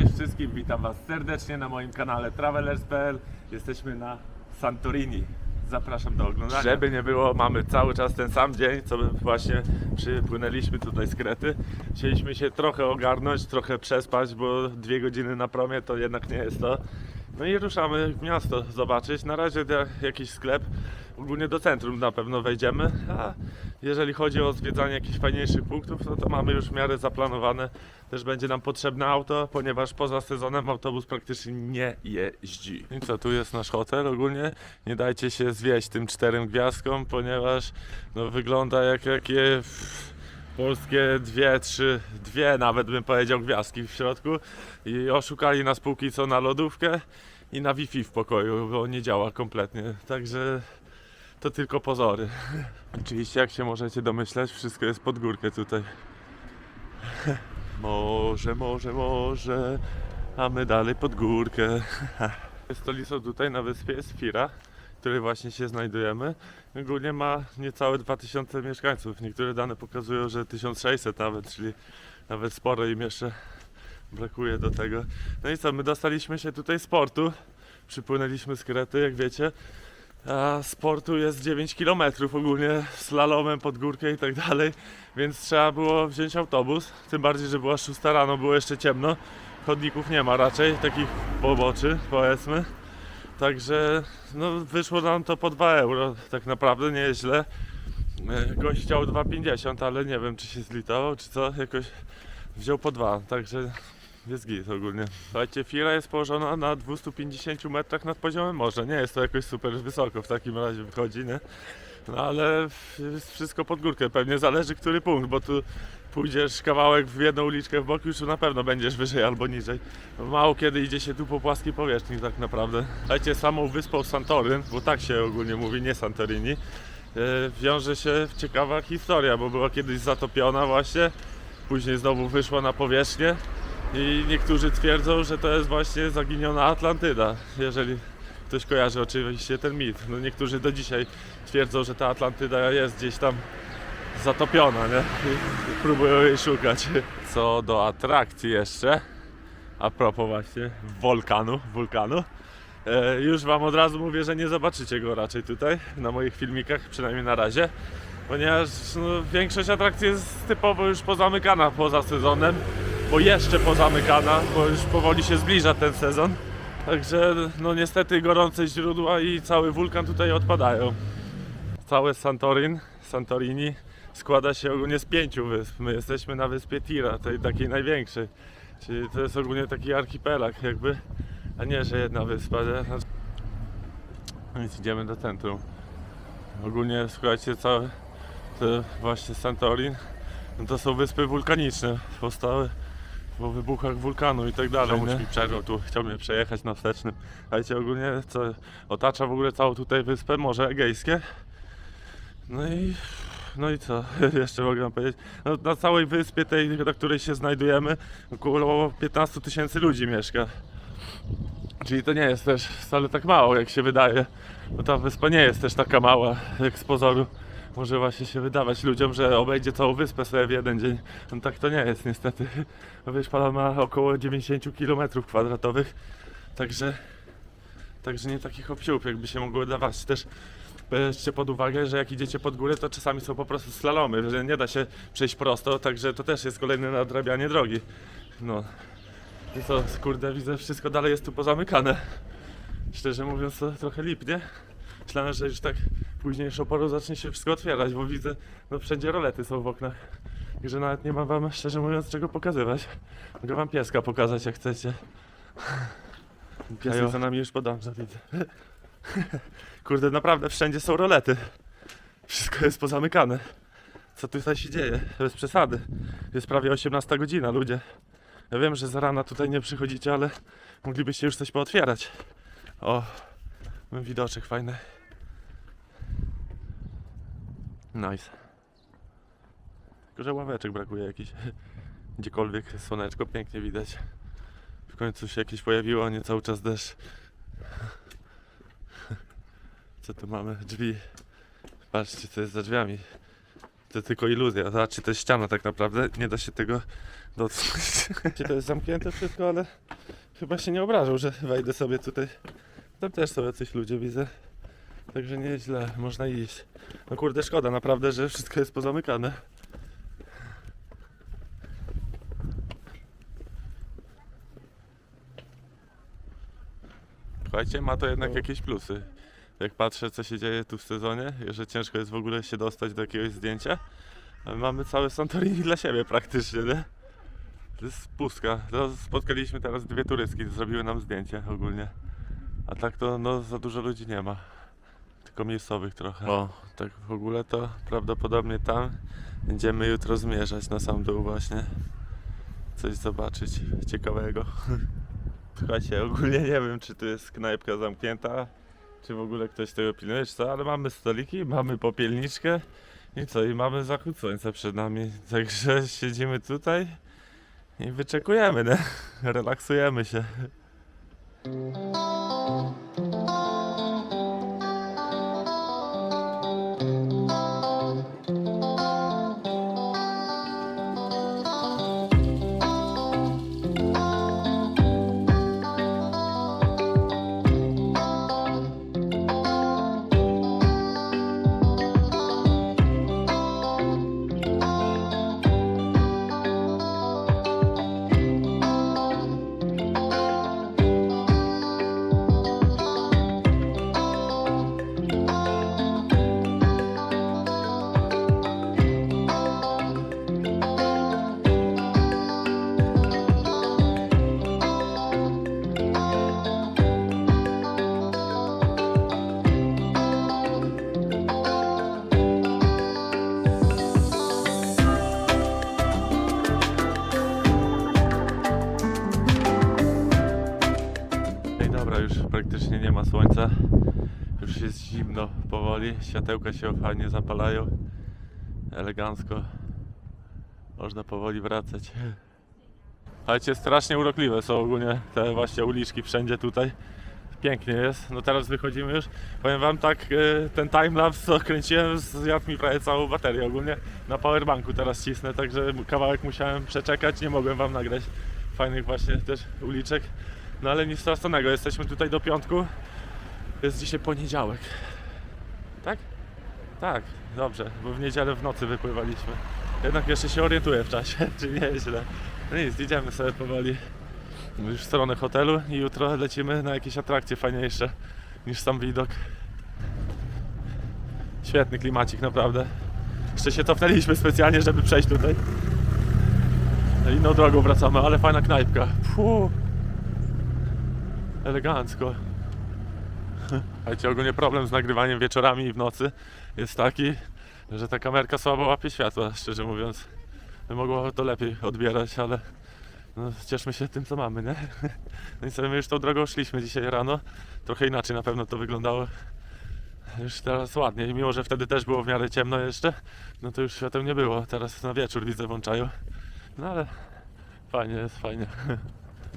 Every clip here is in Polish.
Cześć wszystkim, witam Was serdecznie na moim kanale Travelers.pl. Jesteśmy na Santorini. Zapraszam do oglądania. Żeby nie było, mamy cały czas ten sam dzień, co właśnie przypłynęliśmy tutaj z Krety. Chcieliśmy się trochę ogarnąć, trochę przespać, bo dwie godziny na promie to jednak nie jest to. No i ruszamy w miasto zobaczyć. Na razie jakiś sklep, ogólnie do centrum na pewno wejdziemy, a jeżeli chodzi o zwiedzanie jakichś fajniejszych punktów, no to mamy już w miarę zaplanowane. Też będzie nam potrzebne auto, ponieważ poza sezonem autobus praktycznie nie jeździ. I co, tu jest nasz hotel ogólnie. Nie dajcie się zwieść tym czterem gwiazdkom, ponieważ no, wygląda jak takie polskie dwie, trzy, dwie nawet bym powiedział gwiazdki w środku i oszukali nas póki co na lodówkę i na Wi-Fi w pokoju, bo nie działa kompletnie, także to tylko pozory. Oczywiście jak się możecie domyśleć, wszystko jest pod górkę tutaj. Może, może, może, a my dalej pod górkę. Stolicą tutaj na wyspie jest Fira, w której właśnie się znajdujemy. Ogólnie ma niecałe 2000 mieszkańców. Niektóre dane pokazują, że 1600 nawet, czyli nawet sporo im jeszcze brakuje do tego. No i co, my dostaliśmy się tutaj z portu. Przypłynęliśmy z Krety, jak wiecie. A z portu jest 9 km ogólnie slalomem pod górkę i tak dalej, więc trzeba było wziąć autobus. Tym bardziej, że była 6 rano, było jeszcze ciemno. Chodników nie ma raczej, takich poboczy powiedzmy. Także no, wyszło nam to po 2 euro, tak naprawdę nie jest źle. E, Gość chciał 2,50, ale nie wiem czy się zlitował, czy co, jakoś wziął po 2, także jest ogólnie. Słuchajcie, Fira jest położona na 250 metrach nad poziomem morza. Nie jest to jakoś super wysoko w takim razie wychodzi, nie? No ale jest wszystko pod górkę. Pewnie zależy który punkt, bo tu pójdziesz kawałek w jedną uliczkę w bok, już na pewno będziesz wyżej albo niżej. Mało kiedy idzie się tu po płaskiej powierzchni tak naprawdę. Słuchajcie, samą wyspą Santoryn, bo tak się ogólnie mówi, nie Santorini, e, wiąże się ciekawa historia, bo była kiedyś zatopiona właśnie, później znowu wyszła na powierzchnię i niektórzy twierdzą, że to jest właśnie zaginiona Atlantyda, jeżeli ktoś kojarzy oczywiście ten mit. No niektórzy do dzisiaj twierdzą, że ta Atlantyda jest gdzieś tam zatopiona, nie? I próbują jej szukać. Co do atrakcji jeszcze, a propos właśnie wulkanu, wulkanu, e, już Wam od razu mówię, że nie zobaczycie go raczej tutaj, na moich filmikach, przynajmniej na razie, ponieważ no, większość atrakcji jest typowo już pozamykana poza sezonem, bo jeszcze pozamykana, bo już powoli się zbliża ten sezon. Także no niestety gorące źródła i cały wulkan tutaj odpadają. Całe Santorin, Santorini składa się ogólnie z pięciu wysp. My jesteśmy na wyspie Tira, tej takiej największej. Czyli to jest ogólnie taki archipelag jakby, a nie, że jedna wyspa. Nie? No Więc idziemy do centrum. Ogólnie słuchajcie, całe te właśnie Santorin no to są wyspy wulkaniczne, powstałe po wybuchach wulkanu i tak dalej. Nie? mi przerwał tu. Chciał mnie przejechać na wstecznym. Słuchajcie, ogólnie co, otacza w ogóle całą tutaj wyspę Morze Egejskie. No i no i co jeszcze mogę wam powiedzieć? No, na całej wyspie tej, na której się znajdujemy, około 15 tysięcy ludzi mieszka. Czyli to nie jest też wcale tak mało, jak się wydaje. Bo ta wyspa nie jest też taka mała, jak z pozoru może właśnie się wydawać ludziom, że obejdzie całą wyspę sobie w jeden dzień. No tak to nie jest niestety. Wyspa ma około 90 km kwadratowych, także, także nie takich obsiłup, jakby się mogło wydawać. Też weźcie pod uwagę, że jak idziecie pod górę, to czasami są po prostu slalomy, że nie da się przejść prosto, także to też jest kolejne nadrabianie drogi. No. I co, kurde, widzę, wszystko dalej jest tu pozamykane. Szczerze mówiąc, to trochę lipnie. Myślałem, że już tak późniejszą porą zacznie się wszystko otwierać, bo widzę, no wszędzie rolety są w oknach. Także nawet nie mam wam, szczerze mówiąc, czego pokazywać. Mogę wam pieska pokazać, jak chcecie. Piesek za nami już podąża, widzę. Kurde, naprawdę wszędzie są rolety. Wszystko jest pozamykane. Co tutaj się dzieje? Bez przesady. Jest prawie 18 godzina, ludzie. Ja wiem, że za rana tutaj nie przychodzicie, ale moglibyście już coś pootwierać. O, widoczek fajny. Nice. Tylko, że ławeczek brakuje jakiś. Gdziekolwiek słoneczko pięknie widać. W końcu się jakieś pojawiło, a nie cały czas deszcz. Co tu mamy? Drzwi. Patrzcie, co jest za drzwiami. To tylko iluzja. Zobaczcie, to jest ściana tak naprawdę. Nie da się tego dotknąć. to jest zamknięte wszystko, ale chyba się nie obrażą, że wejdę sobie tutaj. Tam też są jacyś ludzie, widzę. Także nieźle, można iść. No kurde, szkoda naprawdę, że wszystko jest pozamykane. Słuchajcie, ma to jednak jakieś plusy. Jak patrzę, co się dzieje tu w sezonie, że ciężko jest w ogóle się dostać do jakiegoś zdjęcia, ale mamy całe Santorini dla siebie praktycznie, nie? To jest pustka. No, spotkaliśmy teraz dwie turystki, zrobiły nam zdjęcie ogólnie. A tak to no, za dużo ludzi nie ma. Tylko miejscowych trochę. O, tak w ogóle to prawdopodobnie tam będziemy jutro zmierzać na sam dół właśnie. Coś zobaczyć ciekawego. Słuchajcie, ogólnie nie wiem, czy tu jest knajpka zamknięta, czy w ogóle ktoś tego pilnuje, czy co, ale mamy stoliki, mamy popielniczkę i co, i mamy zachód słońca przed nami, także siedzimy tutaj i wyczekujemy, nie? Relaksujemy się. Zimno powoli. Światełka się fajnie zapalają. Elegancko. Można powoli wracać. Słuchajcie, strasznie urokliwe są ogólnie te właśnie uliczki wszędzie tutaj. Pięknie jest. No teraz wychodzimy już. Powiem wam tak, e, ten timelapse co kręciłem zjadł mi prawie całą baterię ogólnie. Na powerbanku teraz cisnę, także kawałek musiałem przeczekać. Nie mogłem wam nagrać fajnych właśnie też uliczek. No ale nic straconego, jesteśmy tutaj do piątku. Jest dzisiaj poniedziałek. Tak? Tak, dobrze, bo w niedzielę w nocy wypływaliśmy. Jednak jeszcze się orientuję w czasie, czyli nieźle. No nic, idziemy sobie powoli już w stronę hotelu i jutro lecimy na jakieś atrakcje fajniejsze niż sam widok. Świetny klimacik, naprawdę. Jeszcze się cofnęliśmy specjalnie, żeby przejść tutaj. Inną drogą wracamy, ale fajna knajpka. Puh. Elegancko. Słuchajcie, ogólnie problem z nagrywaniem wieczorami i w nocy jest taki, że ta kamerka słabo łapie światła, szczerze mówiąc. Mogło to lepiej odbierać, ale no, cieszmy się tym, co mamy, nie? No i sobie my już tą drogą szliśmy dzisiaj rano. Trochę inaczej na pewno to wyglądało. Już teraz ładniej, mimo że wtedy też było w miarę ciemno jeszcze, no to już świateł nie było. Teraz na wieczór widzę włączają. No ale fajnie jest, fajnie.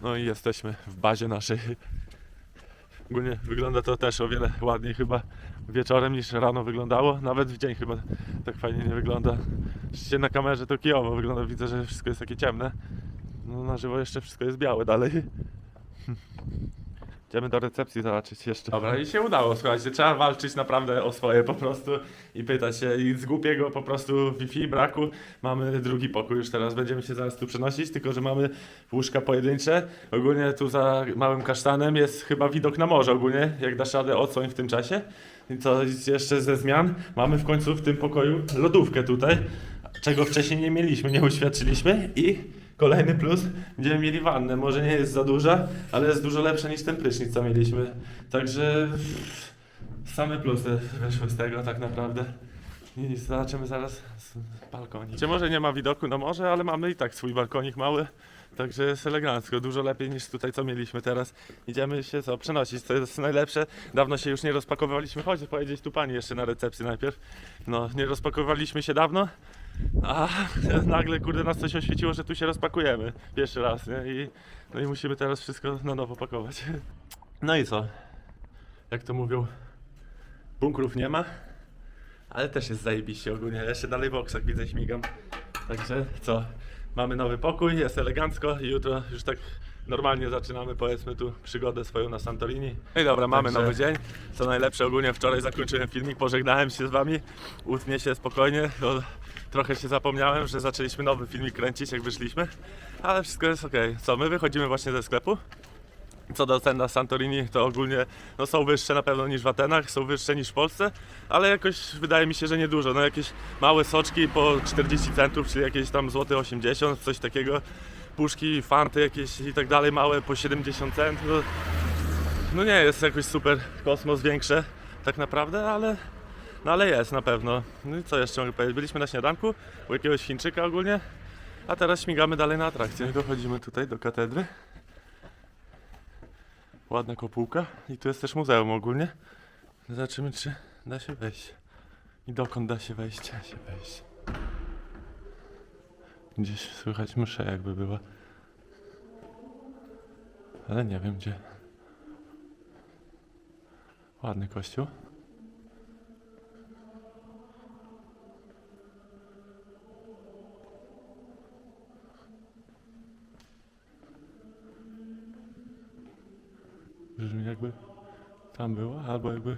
No i jesteśmy w bazie naszej. Ogólnie wygląda to też o wiele ładniej chyba wieczorem niż rano wyglądało. Nawet w dzień chyba tak fajnie nie wygląda. Oczywiście na kamerze to kijowo wygląda, widzę, że wszystko jest takie ciemne. No na żywo jeszcze wszystko jest białe dalej. Idziemy do recepcji zobaczyć jeszcze. Dobra, i się udało, słuchajcie, trzeba walczyć naprawdę o swoje po prostu i pytać się. I z głupiego po prostu Wi-Fi braku mamy drugi pokój już teraz. Będziemy się zaraz tu przenosić, tylko że mamy łóżka pojedyncze. Ogólnie tu za małym kasztanem jest chyba widok na morze ogólnie, jak dasz radę odsłoń w tym czasie. I co jeszcze ze zmian? Mamy w końcu w tym pokoju lodówkę tutaj, czego wcześniej nie mieliśmy, nie uświadczyliśmy i Kolejny plus, będziemy mieli wannę. Może nie jest za duża, ale jest dużo lepsza niż ten prysznic, co mieliśmy. Także same plusy wyszły z tego tak naprawdę. I zobaczymy zaraz z balkonik. Gdzie może nie ma widoku na morze, ale mamy i tak swój balkonik mały. Także jest elegancko, dużo lepiej niż tutaj co mieliśmy teraz. Idziemy się co przenosić, to jest najlepsze. Dawno się już nie rozpakowywaliśmy, chodź powiedzieć tu pani jeszcze na recepcji najpierw. No, nie rozpakowywaliśmy się dawno, a nagle kurde nas coś oświeciło, że tu się rozpakujemy pierwszy raz, nie? I, no i musimy teraz wszystko na nowo pakować. No i co? Jak to mówią, bunkrów nie ma, ale też jest zajebiście ogólnie. Ja jeszcze dalej w oksach widzę, śmigam. Także co, mamy nowy pokój, jest elegancko i jutro już tak normalnie zaczynamy powiedzmy tu przygodę swoją na Santorini. No i dobra, mamy Także- nowy dzień. Co najlepsze ogólnie wczoraj zakończyłem filmik, pożegnałem się z wami. Utnie się spokojnie, bo trochę się zapomniałem, że zaczęliśmy nowy filmik kręcić jak wyszliśmy. Ale wszystko jest ok. Co, my wychodzimy właśnie ze sklepu. Co do cen na Santorini, to ogólnie no, są wyższe na pewno niż w Atenach, są wyższe niż w Polsce, ale jakoś wydaje mi się, że niedużo. No jakieś małe soczki po 40 centów, czyli jakieś tam złoty 80, coś takiego. Puszki, fanty jakieś i tak dalej, małe po 70 centów. No, no nie jest jakoś super kosmos większe tak naprawdę, ale, no ale jest na pewno. No i co jeszcze mogę powiedzieć? Byliśmy na śniadanku u jakiegoś Chińczyka ogólnie, a teraz śmigamy dalej na atrakcję. Dochodzimy tutaj do katedry. Ładna kopułka i tu jest też muzeum ogólnie. Zobaczymy czy da się wejść. I dokąd da się wejść? Da się wejść. Gdzieś słychać mszę jakby była. Ale nie wiem gdzie. Ładny kościół. Brzmi jakby tam było, albo jakby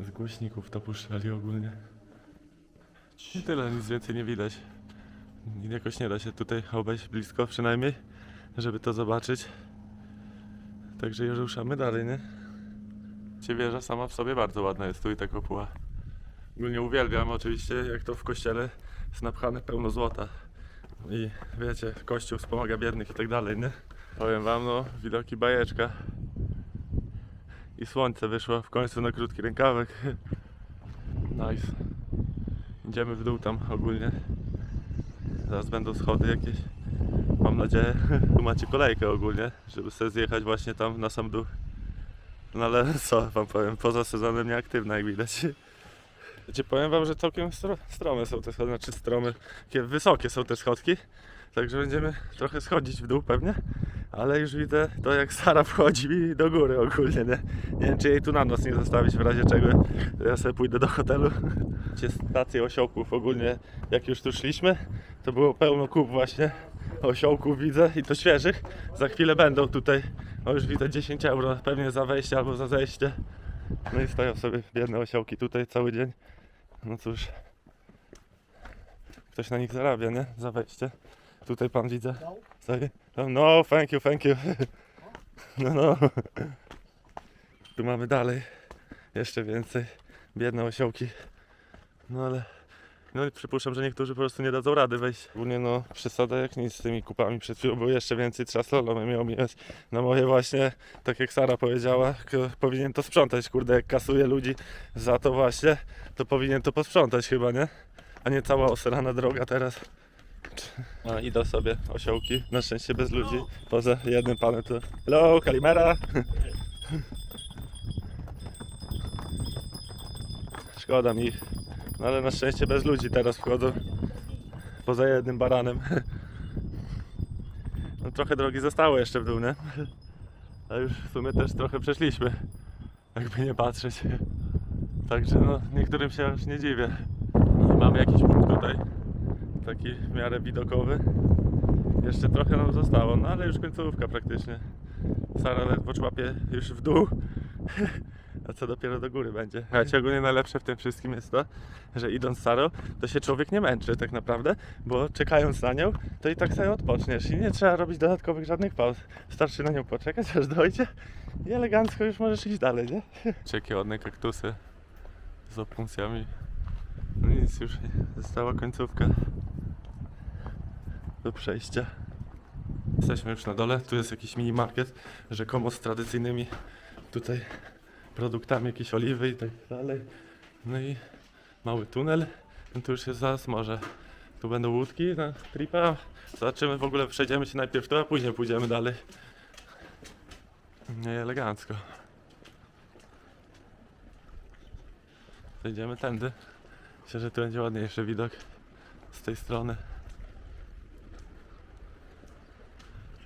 z głośników to puszczali ogólnie. I tyle, nic więcej nie widać. Jakoś nie da się tutaj obejść blisko przynajmniej, żeby to zobaczyć. Także już ruszamy dalej, nie? Cie wieża sama w sobie bardzo ładna jest tu i ta kopuła. Ogólnie uwielbiam oczywiście, jak to w kościele jest napchane pełno złota. I wiecie, kościół wspomaga biednych i tak dalej, nie? Powiem wam, no, widoki bajeczka. I słońce wyszło w końcu na krótki rękawek. Nice. Idziemy w dół tam ogólnie. Zaraz będą schody jakieś. Mam nadzieję, tu macie kolejkę ogólnie, żeby sobie zjechać właśnie tam na sam dół. No ale co wam powiem, poza sezonem nieaktywna jak widać. Wiecie, powiem wam, że całkiem stro- strome są te schody, znaczy strome, wysokie są te schodki. Także będziemy trochę schodzić w dół pewnie. Ale już widzę to jak Sara wchodzi do góry ogólnie, nie? Nie wiem czy jej tu na noc nie zostawić w razie czego ja sobie pójdę do hotelu. Gdzie stacje osiołków ogólnie jak już tu szliśmy to było pełno kup właśnie osiołków widzę i to świeżych. Za chwilę będą tutaj, no już widzę 10 euro pewnie za wejście albo za zejście. No i stoją sobie biedne osiołki tutaj cały dzień. No cóż, ktoś na nich zarabia, nie? Za wejście. Tutaj pan widzę. Sorry. No, no, thank you, thank you. No, no. Tu mamy dalej. Jeszcze więcej. Biedne osiołki. No ale... No i przypuszczam, że niektórzy po prostu nie dadzą rady wejść. Ogólnie no przesada jak nic z tymi kupami. Przed chwilą było jeszcze więcej slalomem miał mijać. Na moje właśnie, tak jak Sara powiedziała, powinien to sprzątać. Kurde, jak kasuje ludzi za to właśnie, to powinien to posprzątać chyba, nie? A nie cała osrana droga teraz. Idą sobie osiołki, na szczęście bez ludzi. Poza jednym panem to... Hello, Kalimera! Szkoda mi. No ale na szczęście bez ludzi teraz wchodzą. Poza jednym baranem. No trochę drogi zostało jeszcze w dół, nie? A już w sumie też trochę przeszliśmy. Jakby nie patrzeć. Także no, niektórym się aż nie dziwię. I mamy jakiś punkt tutaj. Taki w miarę widokowy. Jeszcze trochę nam zostało, no ale już końcówka praktycznie. Sara ledwo człapie już w dół. A co dopiero do góry będzie. Słuchajcie, ogólnie najlepsze w tym wszystkim jest to, że idąc Sarą, to się człowiek nie męczy tak naprawdę, bo czekając na nią, to i tak sobie odpoczniesz i nie trzeba robić dodatkowych żadnych pauz. Starczy na nią poczekać, aż dojdzie i elegancko już możesz iść dalej, nie? Jakie ładne kaktusy z opuncjami. No nic, już została końcówka do przejścia. Jesteśmy już na dole, tu jest jakiś mini market, rzekomo z tradycyjnymi tutaj produktami, jakieś oliwy i tak dalej. No i mały tunel, no tu już jest zaraz morze. Tu będą łódki na tripa. Zobaczymy, w ogóle przejdziemy się najpierw tu, a później pójdziemy dalej. Nie elegancko. Przejdziemy tędy. Myślę, że tu będzie ładniejszy widok z tej strony.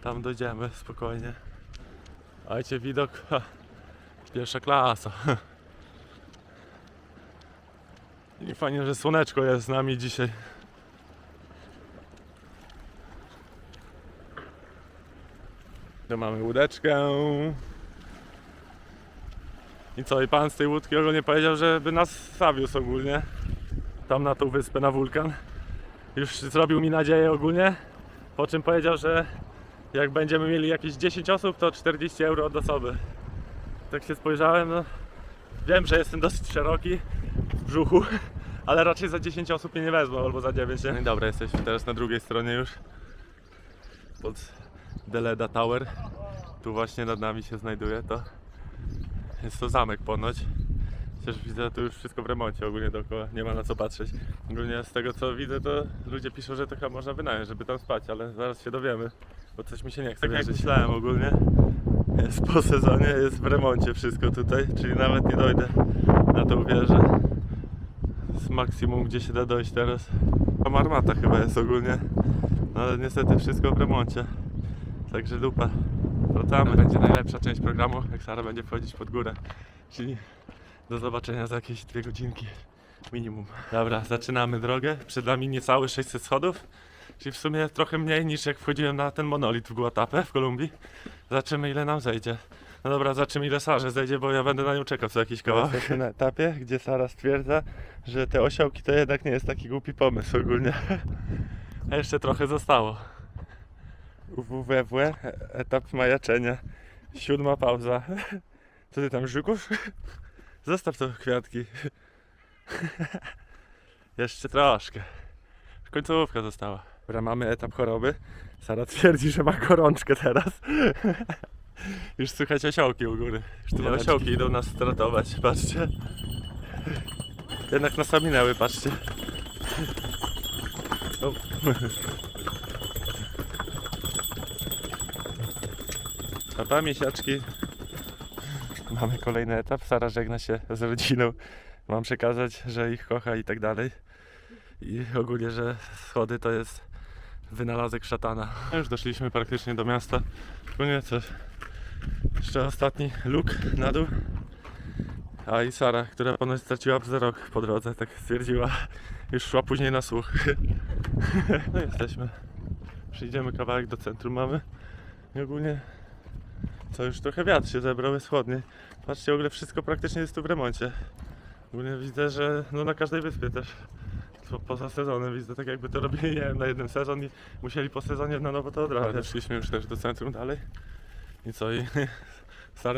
Tam dojdziemy spokojnie. Ojcie, widok. Pierwsza klasa. I fajnie, że słoneczko jest z nami dzisiaj. Tu mamy łódeczkę. I co, i pan z tej łódki ogólnie powiedział, żeby nas zawiózł ogólnie. Tam na tą wyspę, na wulkan. Już zrobił mi nadzieję ogólnie. Po czym powiedział, że jak będziemy mieli jakieś 10 osób, to 40 euro od osoby. Tak się spojrzałem, no. Wiem, że jestem dosyć szeroki w brzuchu, ale raczej za 10 osób mnie nie wezmą, albo za 9. nie? No i dobra, jesteśmy teraz na drugiej stronie już. Pod Deleda Tower. Tu właśnie nad nami się znajduje to. Jest to zamek ponoć. Chociaż widzę, tu już wszystko w remoncie ogólnie dookoła, nie ma na co patrzeć. Ogólnie z tego co widzę, to ludzie piszą, że to chyba można wynająć, żeby tam spać, ale zaraz się dowiemy, bo coś mi się nie chce Tak jak myślałem ogólnie, jest po sezonie, jest w remoncie wszystko tutaj, czyli nawet nie dojdę na tą wieżę. Z maksimum, gdzie się da dojść teraz. Tam armata chyba jest ogólnie, no ale niestety wszystko w remoncie. Także dupa. Wracamy. Będzie najlepsza część programu, jak Sara będzie wchodzić pod górę. Czyli do zobaczenia za jakieś dwie godzinki minimum. Dobra, zaczynamy drogę. Przed nami niecałe 600 schodów, czyli w sumie trochę mniej niż jak wchodziłem na ten monolit w Guatapé w Kolumbii. Zobaczymy ile nam zejdzie. No dobra, zobaczymy ile Sarze zejdzie, bo ja będę na nią czekał co jakiś kawałek. Jesteśmy na etapie, gdzie Sara stwierdza, że te osiołki to jednak nie jest taki głupi pomysł ogólnie. A jeszcze trochę zostało. WWW, etap majaczenia. Siódma pauza. Co ty tam, Żuków? Zostaw to kwiatki. Jeszcze troszkę. Końcówka została. Dobra, mamy etap choroby. Sara twierdzi, że ma gorączkę teraz. Już słychać osiołki u góry. Już tu osiołki idą nas stratować, patrzcie. Jednak nas ominęły, patrzcie. O. Papa, miesiaczki. Mamy kolejny etap. Sara żegna się z rodziną. Mam przekazać, że ich kocha i tak dalej. I ogólnie, że schody to jest wynalazek szatana. Już doszliśmy praktycznie do miasta. Ogólnie coś. Jeszcze ostatni luk na dół. A i Sara, która ponoć straciła wzrok po drodze, tak stwierdziła. Już szła później na słuch. No jesteśmy. Przyjdziemy kawałek do centrum mamy. I ogólnie co już trochę wiatr się zebrał, jest. Patrzcie, w ogóle wszystko praktycznie jest tu w remoncie. Ogólnie widzę, że no na każdej wyspie też. Po, poza sezonem widzę, tak jakby to robili, nie wiem, na jeden sezon i musieli po sezonie na nowo to odrabiać. Szliśmy już też do centrum dalej. I co, i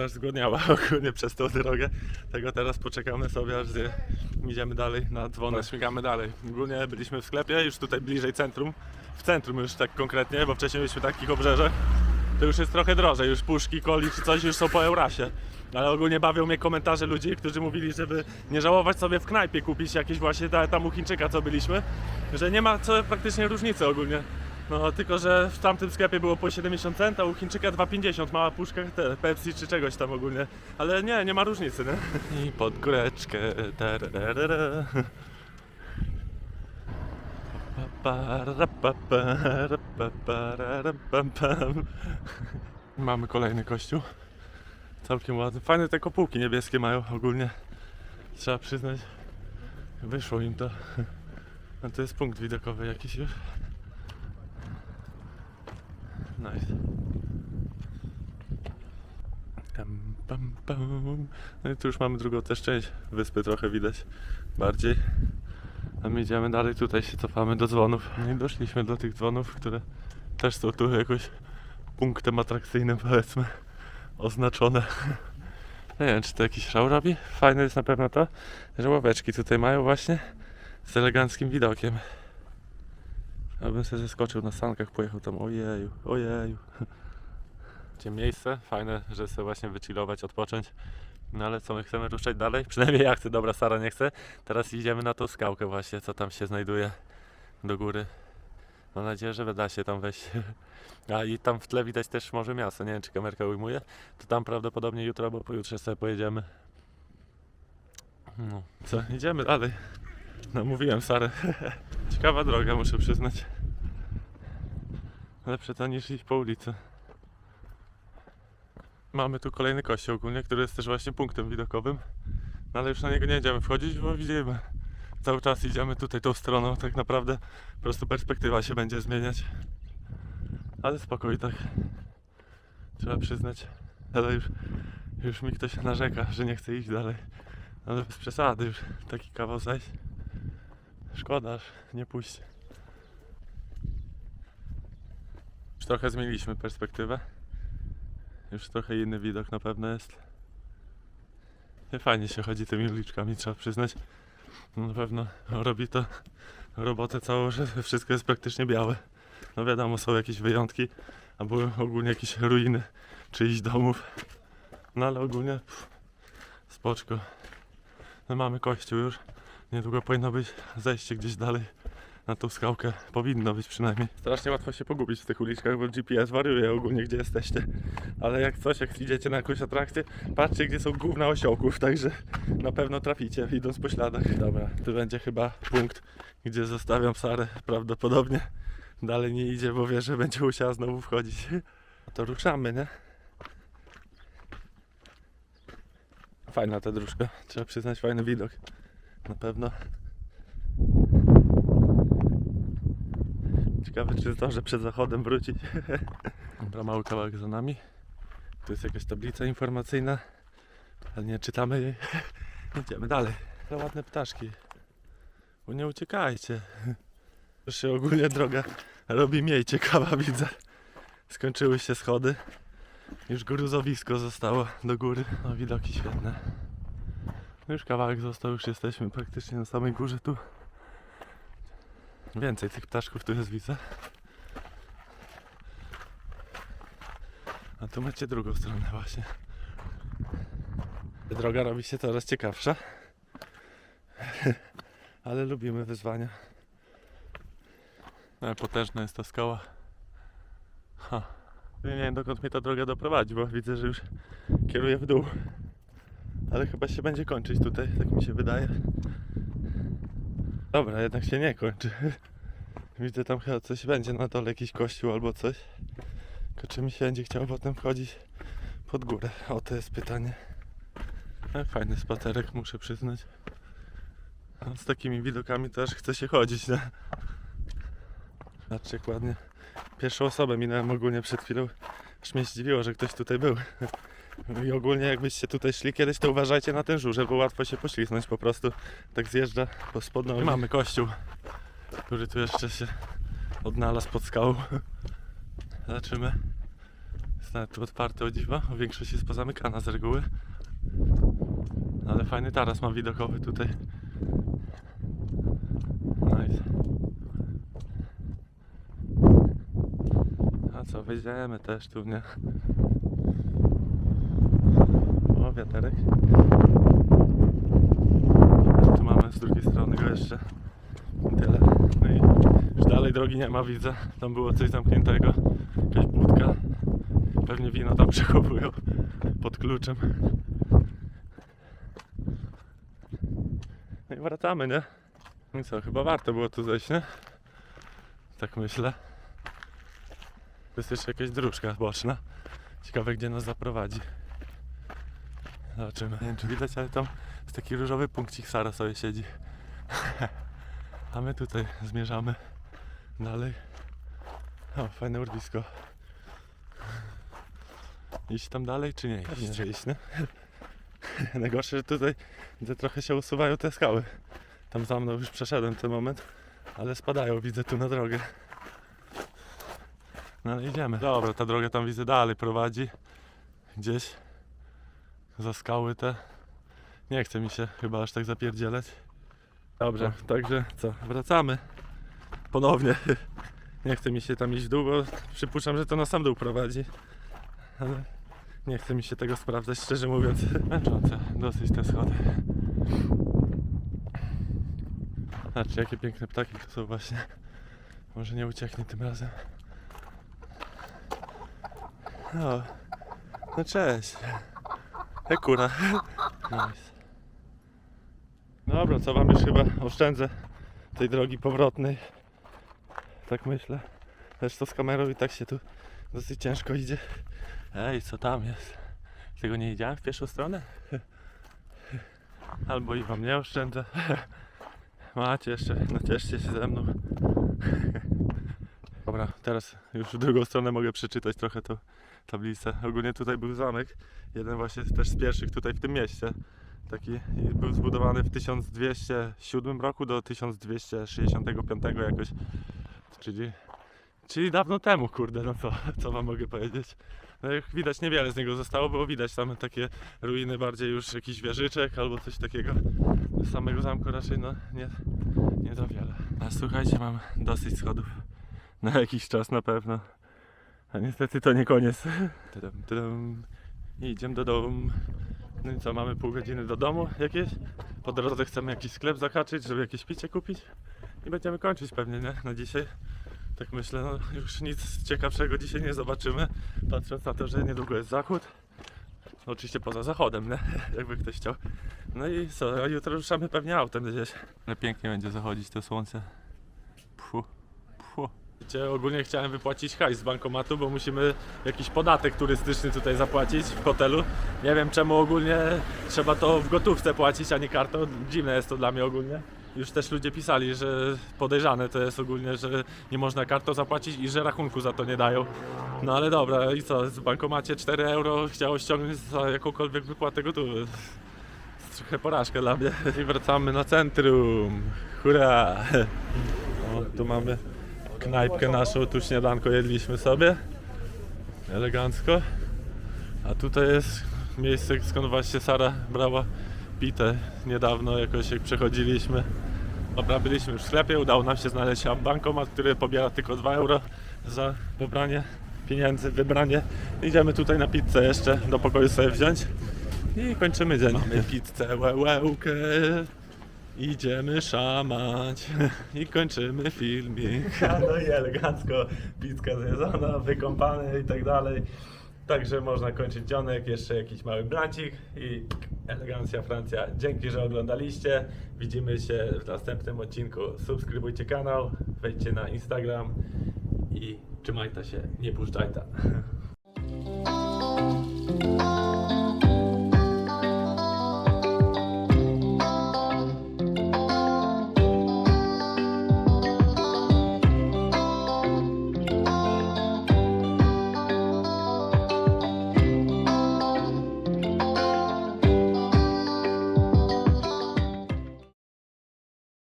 już zgłodniała ogólnie przez tą drogę. Tego teraz poczekamy sobie, aż zje. idziemy dalej na dzwonę. Śmigamy dalej. Ogólnie byliśmy w sklepie, już tutaj bliżej centrum. W centrum już tak konkretnie, bo wcześniej byliśmy w takich obrzeżach to już jest trochę drożej, już puszki, coli czy coś już są po Eurasie. Ale ogólnie bawią mnie komentarze ludzi, którzy mówili, żeby nie żałować sobie w knajpie kupić jakieś właśnie ta- tam u Chińczyka co byliśmy, że nie ma co praktycznie różnicy ogólnie. No tylko, że w tamtym sklepie było po 70 cent, a u Chińczyka 2,50, mała puszka te, Pepsi czy czegoś tam ogólnie. Ale nie, nie ma różnicy, nie? I pod góreczkę. Mamy kolejny kościół. Całkiem ładny. Fajne te kopułki niebieskie mają ogólnie. Trzeba przyznać. Wyszło im to. A to jest punkt widokowy jakiś już. Nice. Tam, pam, pam. No i tu już mamy drugą też część wyspy trochę widać bardziej. A my idziemy dalej, tutaj się cofamy do dzwonów. No i doszliśmy do tych dzwonów, które też są tu jakoś punktem atrakcyjnym powiedzmy oznaczone. Nie wiem, czy to jakiś szał robi. Fajne jest na pewno to, że ławeczki tutaj mają właśnie z eleganckim widokiem. Abym sobie zeskoczył na sankach, pojechał tam, ojeju, ojeju. Gdzie miejsce, fajne, że sobie właśnie wychillować, odpocząć. No ale co, my chcemy ruszać dalej? Przynajmniej ja chcę, dobra, Sara nie chce. Teraz idziemy na tą skałkę właśnie, co tam się znajduje do góry. Mam nadzieję, że da się tam wejść. A i tam w tle widać też może miasto, nie wiem czy kamerka ujmuje. To tam prawdopodobnie jutro albo pojutrze sobie pojedziemy. No, co, idziemy dalej. No mówiłem Sarę. Ciekawa droga, muszę przyznać. Lepsze to niż iść po ulicy. Mamy tu kolejny kościół ogólnie, który jest też właśnie punktem widokowym. No ale już na niego nie będziemy wchodzić, bo widzimy cały czas idziemy tutaj tą stroną, tak naprawdę po prostu perspektywa się będzie zmieniać. Ale spokój tak. Trzeba przyznać. Ale już, już mi ktoś narzeka, że nie chce iść dalej. Ale bez przesady już taki kawał zajść. Szkoda, nie pójść. Już trochę zmieniliśmy perspektywę. Już trochę inny widok na pewno jest. Nie fajnie się chodzi tymi uliczkami, trzeba przyznać. Na pewno robi to robotę całą, że wszystko jest praktycznie białe. No wiadomo, są jakieś wyjątki, albo ogólnie jakieś ruiny czyichś domów. No ale ogólnie pff, spoczko. No mamy kościół już. Niedługo powinno być zejście gdzieś dalej na tą skałkę. Powinno być przynajmniej. Strasznie łatwo się pogubić w tych uliczkach, bo GPS wariuje ogólnie gdzie jesteście. Ale jak coś, jak idziecie na jakąś atrakcję, patrzcie gdzie są główne osiołków, także na pewno traficie idąc po śladach. Dobra, tu będzie chyba punkt, gdzie zostawiam Sarę prawdopodobnie. Dalej nie idzie, bo wie, że będzie musiała znowu wchodzić. To ruszamy, nie? Fajna ta dróżka, trzeba przyznać, fajny widok. Na pewno. Ciekawe, czy zdążę przed zachodem wrócić. Dobra, mały kawałek za nami. Tu jest jakaś tablica informacyjna, ale nie czytamy jej. Idziemy dalej. Ale ładne ptaszki. Bo nie uciekajcie. Już się ogólnie droga robi mniej ciekawa, widzę. Skończyły się schody. Już gruzowisko zostało do góry. No widoki świetne. No już kawałek został, już jesteśmy praktycznie na samej górze tu. Więcej tych ptaszków tu jest widzę. A tu macie drugą stronę właśnie. Droga robi się coraz ciekawsza. Ale lubimy wyzwania. Ale potężna jest ta skała. Ha. Nie wiem dokąd mnie ta droga doprowadzi, bo widzę, że już kieruje w dół. Ale chyba się będzie kończyć tutaj, tak mi się wydaje. Dobra, jednak się nie kończy. Widzę tam chyba coś będzie na dole, jakiś kościół albo coś. Tylko czy mi się będzie chciało potem wchodzić pod górę? O, to jest pytanie. Fajny spacerek, muszę przyznać. Z takimi widokami też chce się chodzić? Patrzcie, jak ładnie. Pierwszą osobę minąłem ogólnie przed chwilą. Aż mnie zdziwiło, że ktoś tutaj był. I ogólnie jakbyście tutaj szli kiedyś, to uważajcie na ten żurze, bo łatwo się poślizgnąć po prostu. Tak zjeżdża po spodną. Mamy kościół, który tu jeszcze się odnalazł pod skałą. Zobaczymy. Jest nawet tu otwarty o dziwa. Większość jest pozamykana z reguły. Ale fajny taras ma widokowy tutaj. Nice. A co, wejdziemy też tu, nie? Wiaterek. Tu mamy z drugiej strony go jeszcze. Tyle. No i już dalej drogi nie ma, widzę. Tam było coś zamkniętego. Jakaś budka. Pewnie wino tam przechowują pod kluczem. No i wracamy, nie? No i co, chyba warto było tu zejść, nie? Tak myślę. To jest jeszcze jakaś dróżka boczna. Ciekawe gdzie nas zaprowadzi. Zobaczymy. Nie wiem czy widać, ale tam jest taki różowy punkcik Sara sobie siedzi. A my tutaj zmierzamy dalej. O, fajne urwisko. Iść tam dalej czy nie? Pewnie, że iść, nie? Najgorsze, że tutaj widzę trochę się usuwają te skały. Tam za mną już przeszedłem ten moment, ale spadają, widzę tu na drogę. No ale idziemy. Dobra, ta droga tam widzę dalej prowadzi. Gdzieś za skały te. Nie chce mi się chyba aż tak zapierdzielać. Dobrze, także co, wracamy. Ponownie. Nie chce mi się tam iść bo przypuszczam, że to na sam dół prowadzi. Ale nie chce mi się tego sprawdzać, szczerze mówiąc. Męczące, dosyć te schody. Znaczy, jakie piękne ptaki to są właśnie. Może nie ucieknie tym razem. O, no cześć. Hej kura. Nice. Dobra, co wam już chyba oszczędzę tej drogi powrotnej. Tak myślę. To z kamerą i tak się tu dosyć ciężko idzie. Ej, co tam jest? Tego nie idziałem w pierwszą stronę? Albo i wam nie oszczędzę. Macie jeszcze, no cieszcie się ze mną. Dobra, teraz już w drugą stronę mogę przeczytać trochę tą tablicę. Ogólnie tutaj był zamek, jeden właśnie też z pierwszych tutaj w tym mieście. Taki był zbudowany w 1207 roku do 1265 jakoś. Czyli, czyli dawno temu, kurde, no co, co wam mogę powiedzieć. No jak widać niewiele z niego zostało, było widać tam takie ruiny bardziej już jakichś wieżyczek albo coś takiego. Samego zamku raczej no nie, nie za wiele. A słuchajcie, mam dosyć schodów. Na jakiś czas na pewno. A niestety to nie koniec. Tadam, tadam. I idziemy do domu. No i co, mamy pół godziny do domu jakieś. Po drodze chcemy jakiś sklep zahaczyć, żeby jakieś picie kupić. I będziemy kończyć pewnie, nie? Na dzisiaj. Tak myślę, no już nic ciekawszego dzisiaj nie zobaczymy. Patrząc na to, że niedługo jest zachód. No, Oczywiście poza zachodem, nie? Jakby ktoś chciał. No i co, a jutro ruszamy pewnie autem gdzieś. Ale pięknie będzie zachodzić to słońce. Ogólnie chciałem wypłacić hajs z bankomatu, bo musimy jakiś podatek turystyczny tutaj zapłacić w hotelu. Nie wiem czemu ogólnie trzeba to w gotówce płacić, a nie kartą. Dziwne jest to dla mnie ogólnie. Już też ludzie pisali, że podejrzane to jest ogólnie, że nie można kartą zapłacić i że rachunku za to nie dają. No ale dobra, i co, w bankomacie 4 euro chciało ściągnąć za jakąkolwiek wypłatę gotowy. Trochę porażka dla mnie. I wracamy na centrum. Hurra! O, tu mamy knajpkę naszą, tu śniadanko jedliśmy sobie. Elegancko. A tutaj jest miejsce, skąd właśnie Sara brała pitę niedawno, jakoś jak przechodziliśmy. Dobra, byliśmy już w sklepie, udało nam się znaleźć bankomat, który pobiera tylko 2 euro za pobranie pieniędzy, wybranie. Idziemy tutaj na pizzę jeszcze do pokoju sobie wziąć i kończymy dzień. Mamy pizzę, łełkę, idziemy szamać i kończymy filmik. No i elegancko, pizzka zjedzona, wykąpany i tak dalej. Także można kończyć dzionek, jeszcze jakiś mały blancik i elegancja Francja. Dzięki, że oglądaliście. Widzimy się w następnym odcinku. Subskrybujcie kanał, wejdźcie na Instagram i trzymajcie się, nie puszczajcie.